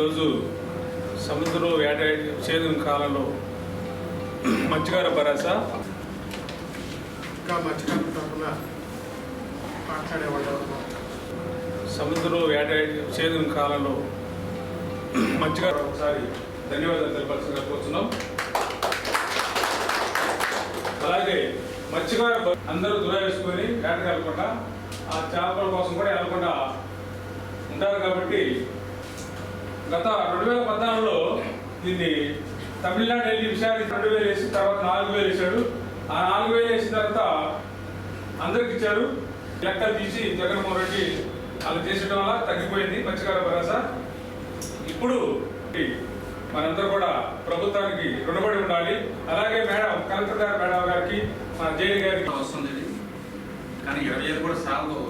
ఈరోజు సముద్రంలో వేట చేదు కాలంలో మత్స్యకార భరోస ఇంకా మత్స్యకారుల తరఫున మాట్లాడేవాళ్ళు ఎవరు? సముద్రంలో వేట చేదు కాలంలో మత్స్యకార ఒకసారి ధన్యవాదాలు తెలపాల్సిందిగా కోరుతున్నాం అలాగే మత్స్యకార అందరూ దురా వేసుకొని వేటకు వెళ్ళకుండా ఆ చేపల కోసం కూడా వెళ్ళకుండా ఉంటారు కాబట్టి గత రెండు వేల పద్నాలుగులో దీన్ని తమిళనాడు వెళ్ళి విషయాన్ని రెండు వేలు వేసి తర్వాత నాలుగు వేలు వేశాడు. ఆ నాలుగు వేలు వేసిన తర్వాత అందరికి ఇచ్చారు. లెక్కలు తీసి జగన్మోహన్ రెడ్డి అలా చేసడం వల్ల తగ్గిపోయింది మత్స్యకార భరోసా. ఇప్పుడు మనందరూ కూడా ప్రభుత్వానికి రుణపడి ఉండాలి. అలాగే మేడం కలెక్టర్ గారు మేడం గారికి మన జైలు గారికి. వస్తుంది కానీ ఇరవై వేలు కూడా సాగు.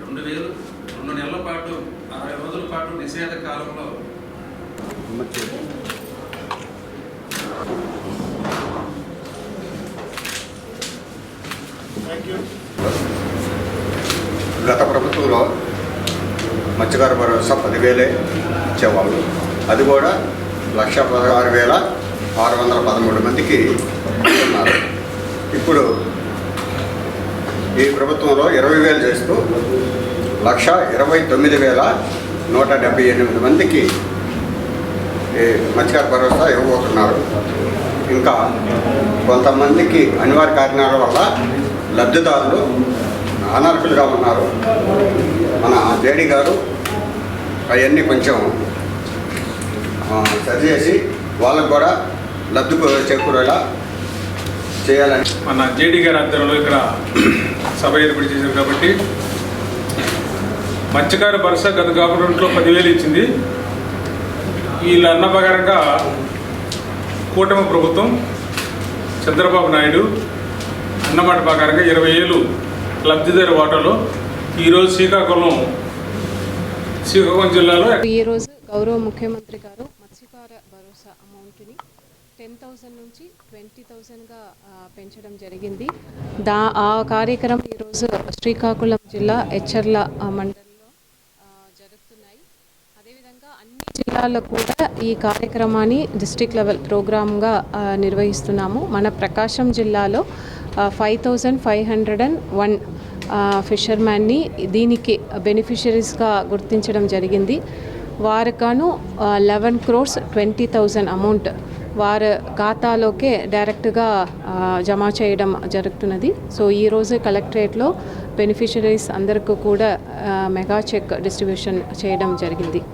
రెండు వేలు రెండు నెలల పాటు అరవై రోజుల పాటు నిషేధ కాలంలో గత ప్రభుత్వంలో మత్స్యకార భరోసా పదివేలే ఇచ్చేవాళ్ళు. అది కూడా లక్ష పదహారు వేల ఆరు వందల పదమూడు మందికి ఉన్నారు ఇప్పుడు ఈ ప్రభుత్వంలో ఇరవై వేలు చేస్తూ లక్ష ఇరవై తొమ్మిది వేల నూట డెబ్బై ఎనిమిది మందికి మత్స్యకార భరోసా ఇవ్వబోతున్నారు. ఇంకా కొంతమందికి అనివార్య కారణాల వల్ల లబ్ధిదారులు అనర్హులుగా ఉన్నారు. మన జేడీ గారు అవన్నీ కొంచెం సరిచేసి వాళ్ళకు కూడా లబ్ధి చేకూరేలా చేయాలని. మన జేడీ గారి ఆధ్వర్యంలో ఇక్కడ సభ ఏర్పాటు చేశారు కాబట్టి మత్స్యకార భరోసా గత గవర్నమెంట్లో పదివేలు ఇచ్చింది. వీళ్ళు అన్నపగరక కూటమి ప్రభుత్వం చంద్రబాబు నాయుడు అన్నమాట ప్రకారంగా ఇరవై ఏళ్ళు లబ్ధిదారు వాటాలో ఈరోజు శ్రీకాకుళం శ్రీకాకుళం జిల్లాలో ఈరోజు గౌరవ ముఖ్యమంత్రి గారు మత్స్యకార భరోసా అమౌంట్ని టెన్ థౌజండ్ నుంచి ట్వంటీ థౌజండ్గా పెంచడం జరిగింది. దా ఆ కార్యక్రమం ఈరోజు శ్రీకాకుళం జిల్లా ఎచ్చర్ల మండలం జిల్లాల్లో కూడా ఈ కార్యక్రమాన్ని డిస్ట్రిక్ట్ లెవెల్ ప్రోగ్రామ్గా నిర్వహిస్తున్నాము. మన ప్రకాశం జిల్లాలో five thousand five hundred and one ఫిషర్మ్యాన్ని దీనికి బెనిఫిషరీస్గా గుర్తించడం జరిగింది. వారికాను eleven crores twenty thousand amount వారి ఖాతాలోకే డైరెక్ట్గా జమ చేయడం జరుగుతున్నది. సో ఈరోజు కలెక్టరేట్లో బెనిఫిషరీస్ అందరికీ కూడా మెగా చెక్ డిస్ట్రిబ్యూషన్ చేయడం జరిగింది.